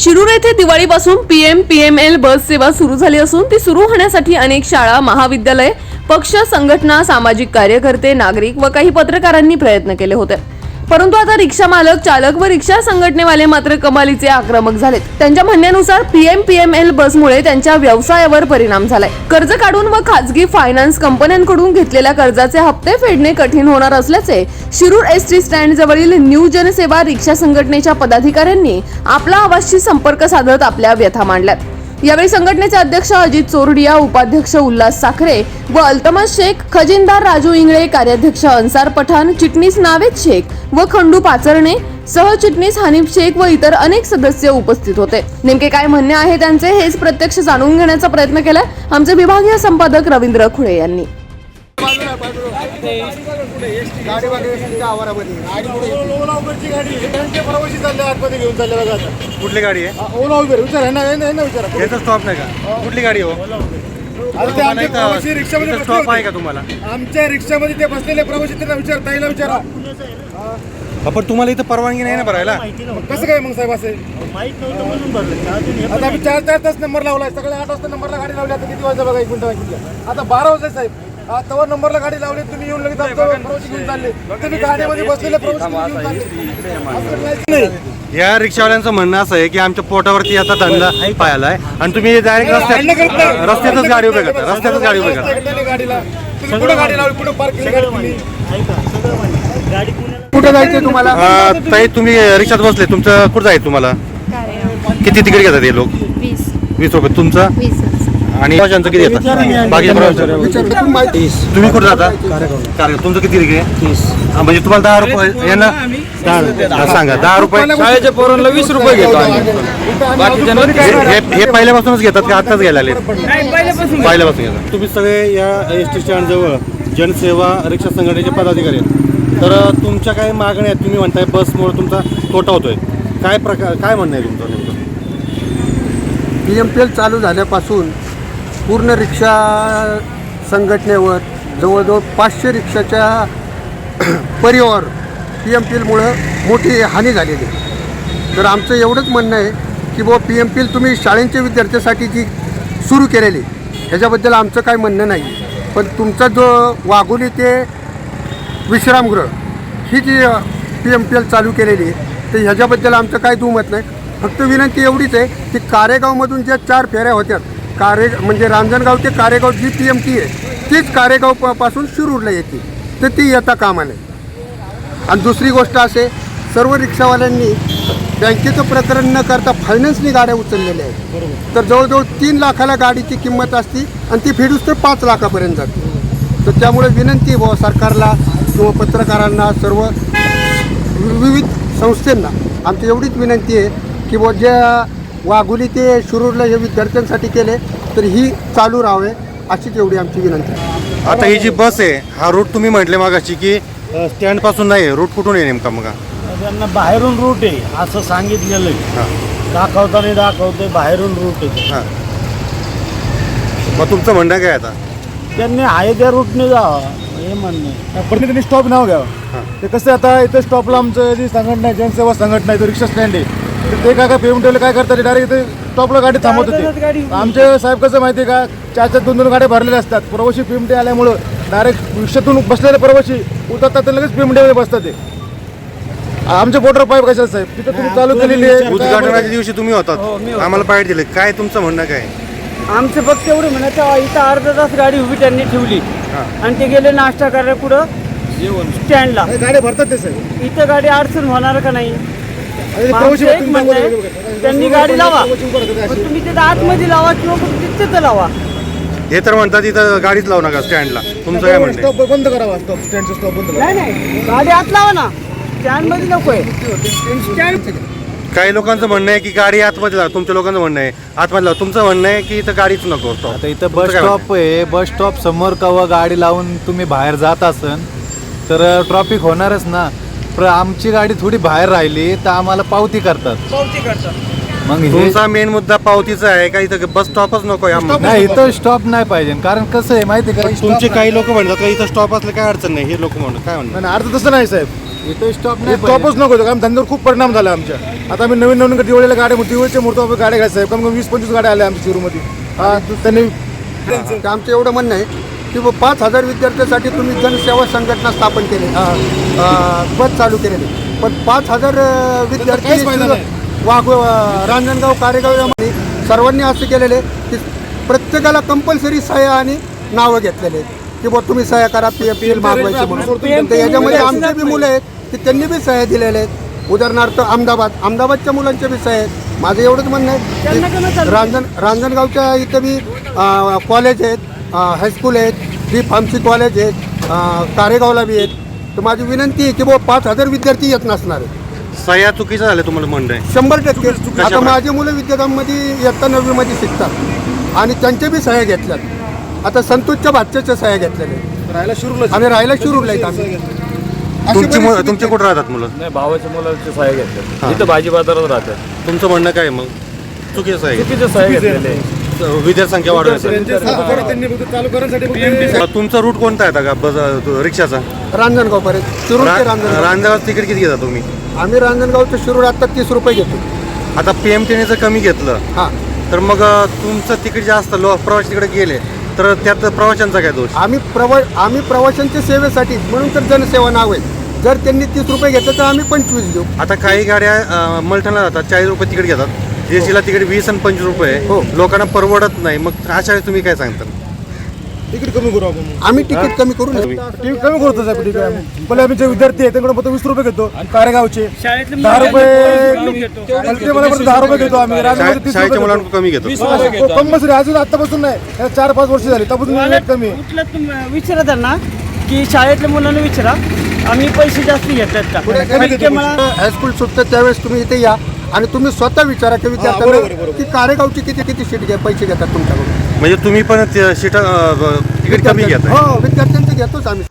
शिरूर येथे दिवाळीपासून PM PML बस सेवा सुरू झाली असून ती सुरू होण्यासाठी अनेक शाळा महाविद्यालय पक्ष संघटना सामाजिक कार्यकर्ते नागरिक व काही पत्रकारांनी प्रयत्न केले होते. परंतु आता रिक्षा मालक चालक व रिक्षा संघटनेवाले मात्र कमालीचे आक्रमक झालेत. त्यांच्या म्हणण्यानुसार पीएम पीएमएल बसमुळे त्यांच्या व्यवसायावर परिणाम झालाय. कर्ज काढून व खाजगी फायनान्स कंपन्यांकडून घेतलेल्या कर्जाचे हप्ते फेडणे कठीण होणार असल्याचे शिरूर एस टी स्टँड जवळील न्यू जनसेवा रिक्षा संघटनेच्या पदाधिकाऱ्यांनी आपला आवाजशी संपर्क साधत आपल्या व्यथा मांडल्यात. यावेळी संघटनेचे अध्यक्ष अजित चोरडिया उपाध्यक्ष उल्हास साखरे व अल्तमस शेख खजिनदार राजू इंगळे कार्याध्यक्ष अन्सार पठाण चिटणीस नावेद शेख व खंडू पाचरणे सहचिटणीस हनीफ शेख व इतर अनेक सदस्य उपस्थित होते. नेमके काय म्हणणे आहे त्यांचे हेच प्रत्यक्ष जाणून घेण्याचा प्रयत्न केलाय आमचे विभागीय संपादक रवींद्र खुळे यांनी. गाडी वगैरे आवारामध्ये. ओला उबरची गाडी आहे. त्यांचे प्रवासी चालले आतमध्ये घेऊन चालले बघा आता. कुठली गाडी आहे? हा, ओला उबर विचार. विचारा याचा स्टॉप नाही का? कुठली गाडी हो? अरे ते आमचे प्रवासी रिक्षामध्ये बसले स्टॉप आहे होते. का तुम्हाला? आमच्या रिक्षामध्ये ते बसलेले प्रवासी त्यांना विचार ताईला विचारा. आपण तुम्हाला इथं परवानगी नाही ना भरायला? मग कसं काय मग साहेब असे? आता आम्ही चार चार तास नंबर लावलाय. सकाळी आठ वाजता नंबरला गाडी लावली. आता किती वाजता बघा एक मिनिट आता बारा वाजता साहेब. हा, तेव्हा नंबरला गाडी लावली तुम्ही येऊन लगेच आमचं प्रवासी घेऊन चालले. तुम्ही गाडीमध्ये बसलेले प्रवासी घेऊन चालले. असं करायचं नाही. या रिक्षावाल्यांचं म्हणणं असं आहे की आमच्या पोटावरती आता धंदा पायाला आहे आणि तुम्ही डायरेक्ट. रस्त्यात रस्त्यातच गाडी उभी करता रस्त्यातच गाडी उभी करता रस्त्याने गाडीला. तुम्ही कुठं गाडी लावली? कुठं पार्क केली? गाडी तुम्ही कुठं जायचं तुम्हाला? अं, ताई तुम्ही रिक्षात बसले तुमचं कुठं जायचं तुम्हाला? किती तिकीट घेतात हे लोक? वीस. वीस रुपये. तुमचं? वीस. आणि प्रवाशांचं किती बाकीच्या प्रवाशांचं. तुम्ही कुठं जाता कारगाव तुमचं किती तिकीट आहे? हा, म्हणजे तुम्हाला दहा रुपये यांना हा, सांगा दहा रुपये. शाळेच्या पोरांना वीस रुपये घेतो आम्ही. हे- हे हे पहिल्यापासूनच घेतात का आताच घ्यायला आले पहिल्यापासून घेतात. तुम्ही सगळे या एस टी स्टँड जवळ जनसेवा रिक्षा संघटनेचे पदाधिकारी आहेत. तर तुमच्या काय मागण्या आहेत. तुम्ही म्हणताय बसमुळे तुमचा तोटा होतोय. काय प्रकार काय म्हणणं आहे तुमचं नेमकं? पी एम पी एल चालू झाल्यापासून पूर्ण रिक्षा संघटनेवर जवळजवळ पाचशे रिक्षाच्या परिवार पी एम पी एलमुळं मोठी हानी झालेली आहे. तर आमचं एवढंच म्हणणं आहे की बुवा पी एम पी एल तुम्ही शाळेंच्या विद्यार्थ्यासाठी जी सुरू केलेली ह्याच्याबद्दल आमचं काय म्हणणं नाही. पण तुमचा जो वाघोली ते विश्रामगृह ही G P M P L चालू केलेली आहे तर ह्याच्याबद्दल आमचं काय दुमत नाही. फक्त विनंती एवढीच आहे की कारेगावमधून ज्या चार फेऱ्या होत्या कारे म्हणजे रांजणगाव ते Karegaon G P M T आहे तीच कारेगाव प- पासून शिरूरला येते तर ती येता कामा नये आणि दुसरी गोष्ट असे सर्व रिक्षावाल्यांनी बँकेचं प्रकरण न करता फायनान्सनी गाड्या उचललेल्या आहेत. तर जवळजवळ तीन लाखाला गाडीची किंमत असती आणि ती फेडूस तर पाच लाखापर्यंत जाते. तर त्यामुळे विनंती आहे बुवा सरकारला किंवा पत्रकारांना सर्व विविध संस्थांना आमची एवढीच विनंती आहे की बुवा ज्या वाघोली ते शिरूरला हे विद्यार्थ्यांसाठी केले तर ही चालू राहावे अशीच एवढी आमची विनंती. आहे आता ही जी बस आहे हा रूट तुम्ही म्हटले मागाशी की स्टँडपासून नाही आहे रूट कुठून आहे नेमका मग हा? त्यांना बाहेरून रूट आहे असं सांगितलेलं आहे. हा. दाखवताना दाखवते बाहेरून रूट आहे. हा. मग तुमचं म्हणणं काय आता? त्यांनी आहे त्या रूटने जावं हे म्हणणं आहे. पण त्यांनी स्टॉप नाव घ्यावं. ते कसं आता इथे स्टॉपला आमचं जी संघटना आहे जनसेवा संघटना आहे तो रिक्षा स्टँड आहे. तर ते काय काय पेमेंट ठेवलं काय करतात डायरेक्ट इथे स्टॉपला गाडी थांबवत होते आमचे साहेब कसं माहिती आहे का चार चार दोन दोन गाड्या भरलेल्या असतात. प्रवासी पेमेंट आल्यामुळं डायरेक्ट रिक्षातून बसलेले प्रवासी उतरतात ते लगेच पेमेंट बसतात ते. आमचे बोटर पाईप कशाला साहेब? तिथे तुम्ही चालू केलेली आहे. उद्घाटनाच्या दिवशी तुम्ही होतात. आम्हाला पाहिजे दिले. काय तुमचं म्हणणं काय? आमचं फक्त एवढं म्हणायचं इथं अर्धा तास गाडी उभी त्यांनी ठेवली. आणि ते गेले नाश्ता करायला कुठं स्टँडला गाड्या भरतात ते साहेब. इथं गाडी अडचण होणार का नाही? एक म्हणणं आहे, बघा. त्यांनी गाडी लावा. तुम्ही तिथं आतमध्ये लावा किंवा मग लावा. हे तर म्हणतात इथं गाडीच लावू नका स्टँडला. तुमचं काय म्हणणं आहे? स्टॉप बंद करावा स्टॉप स्टँडचा स्टॉप बंद करा नाही नाही. गाडी आत लावा ना. स्टँडमध्ये नको आहे. स्टँड काही लोकांचं म्हणणं आहे की गाडी आतमध्ये लावा. तुमच्या लोकांचं म्हणणं आहे. आतमध्ये लावा. तुमचं म्हणणं आहे की इथं गाडीच नको stop. आता इथं तुमचं बस काय म्हणणं स्टॉप आहे. बस स्टॉप समोर कवा गाडी लावून तुम्ही बाहेर जात असन तर ट्रॉफिक होणारच ना. पण आमची गाडी थोडी बाहेर राहिली तर आम्हाला पावती करतात. पावती करतात. मग आहे? हे तुमचा मेन मुद्दा पावतीचा आहे का? इथं बस स्टॉपच नको या नाही इथं स्टॉप नाही पाहिजे. कारण कसं आहे माहिती आहे का? तुमचे काही लोक म्हणतात का इथं स्टॉप असले काय अडचण नाही? हे लोक म्हणतात. काय म्हणतात? नाही अर्थ तसं नाही साहेब. इथे स्टॉप हे स्टॉपच नको होतं. कारण धंद्यावर खूप परिणाम झाला आमच्या. आता आम्ही नवीन नवीन दिवाळीला गाड्या दिवाळीच्या मुहूर्त गाड्या घ्यायचं आहे कमी कमी वीस पंचवीस गाड्या आल्या आमच्या शिरूमध्ये हा त्यांनी आमचं एवढं म्हणणं आहे. की बुवा पाच हजार विद्यार्थ्यांसाठी तुम्ही जनसेवा संघटना स्थापन केली. पद चालू केलेले. पण पाच हजार विद्यार्थी. वाघ रांजणगाव कारेगाव यामध्ये सर्वांनी असं केलेले की प्रत्येकाला कंपल्सरी सह्या आणि नावं घेतलेले. आहेत की बुवा तुम्ही सह्या करा पी एफ पी एल मागवायचे म्हणून. तर याच्यामध्ये आमचे बी मुलं आहेत की त्यांनी बी सह्या दिलेल्या आहेत. उदाहरणार्थ अहमदाबाद. अहमदाबादच्या मुलांचे बी सह्या आहेत. माझं एवढंच म्हणणं आहे. रांजण रांजणगावच्या इथं बी कॉलेज आहेत. हायस्कूल आहेत बी फार्मसी कॉलेज आहेत कारेगावला बी आहेत. तर माझी विनंती आहे की बुवा पाच हजार विद्यार्थी येत नसणार आहेत. सह्या चुकीचं झालं तुम्हाला म्हणणं आहे. शंभर टक्के. आता? माझी मुलं विद्यार्थ्यांमध्ये इयत्ता नववीमध्ये शिकतात. आणि त्यांचे बी सह्या घेतल्यात. आता संतोषच्या भाच्याच्या सह्या घेतलेल्या आहेत. राहायला शिरूला आम्ही राहायला शिरूरला आहेत आम्ही. तुमची मुलं तुमचे कुठं राहतात मुलं? नाही भावाच्या मुलाची सहाय्य घेतले. इथं भाजी बाजारात राहतात. तुमचं म्हणणं काय आहे मग? चुकीचं आहे चुकीचे सहाय्य घेतलेले विद्यार्थी संख्या फक्त तुमचा रूट कोणता आहे का? बस तो रिक्षाचा? रांजणगावपर्यंत. शिरूर ते रांजणगाव. तिकीट किती घेता तुम्ही? आम्ही रांजणगावचं शिरूर आता तीस रुपये घेतो. आता पी एम टीने जर कमी घेतलं हां. तर मग तुमचं तिकीट जास्त लो प्रवास तिकडे गेले तर त्यात प्रवाशांचा काय दोष? आम्ही प्रवा आम्ही प्रवाशांच्या सेवेसाठी म्हणून तर जनसेवा नाव आहे. जर त्यांनी तीस रुपये घेतलं तर आम्ही पंचवीस घेऊ. आता काही गाड्या अ, मलठणला जातात चाळीस रुपये तिकीट घेतात. एसीला तिकीट वीस आणि पंचवीस रुपये. आहे. हो. लोकांना परवडत नाही. मग अशा वेळेस तुम्ही काय सांगता? तिकीट कमी करू आपण. आम्ही तिकीट कमी करू तिकीट कमी करतो साहेब ठीक आहे पहिले आम्ही जे विद्यार्थी आहेत त्यांकडून फक्त वीस रुपये घेतो. कारेगावचे. दहा मुलं रुपये घेतो. हलके मला दहा रुपये घेतो आम्ही. राजमध्ये शाळे- तीस शाळेच्या रुपये मुलांना कमी घेतो. घेतो. कंपल्सरी अजून आतापासून नाही. याला चार पाच वर्ष झाली. त्यापासून रेट कमी. आहे. कुठलं तुम्ही विचारा त्यांना की शाळेतल्या मुलांना विचारा. आम्ही पैसे जास्त घेतात का? कमी हायस्कूल सुटतं त्यावेळेस तुम्ही इथे या. आणि तुम्ही स्वतः विचारा की विद्यार्थ्यांना. की कारेगावची किती किती सीट घ्या पैसे घेतात तुमच्याकडून? म्हणजे तुम्ही पण ते सीट तिकीट कमी घेताय. हो विद्यार्थ्यांचे घेतोच आम्ही.